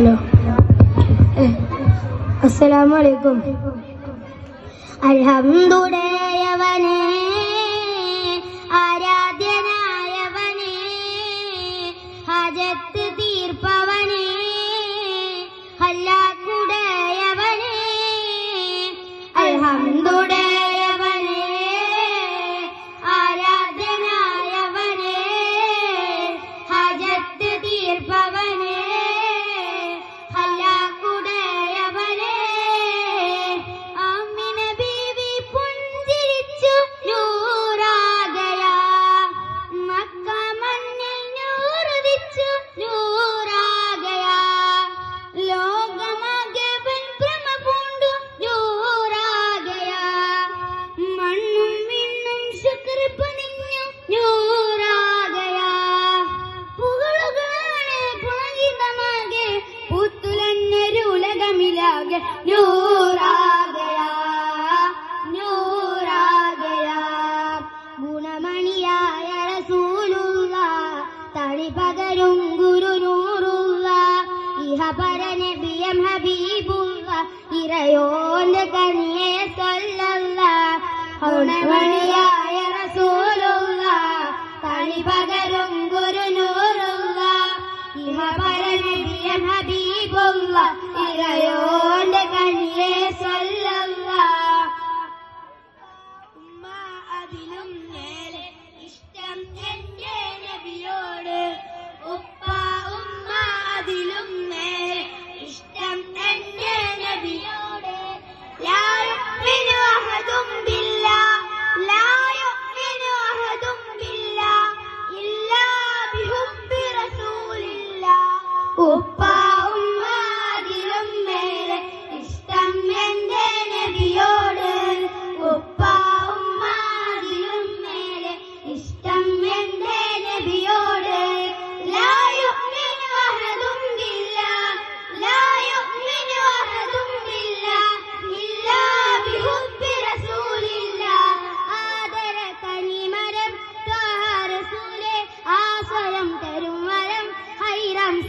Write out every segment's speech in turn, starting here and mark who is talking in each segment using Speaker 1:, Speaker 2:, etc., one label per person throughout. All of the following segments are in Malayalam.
Speaker 1: ഹലോ. അസ്സലാമു അലൈക്കും. നൂറാകയാ നൂറാകയാ. ഗുണമണിയായ റസൂലുള്ള തണി പകരും ഗുരു നൂറുള്ള ഇഹ പരനബിയം ഹബീബുള്ള ഇറയോന്റെ കനിയെ സല്ലല്ല. ഗുണമണിയായ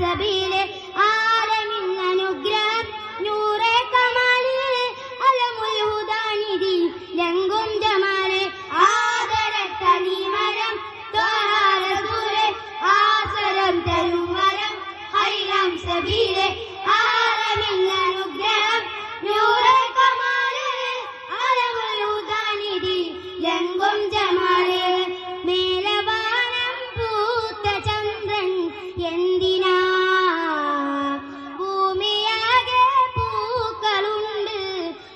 Speaker 1: سبيل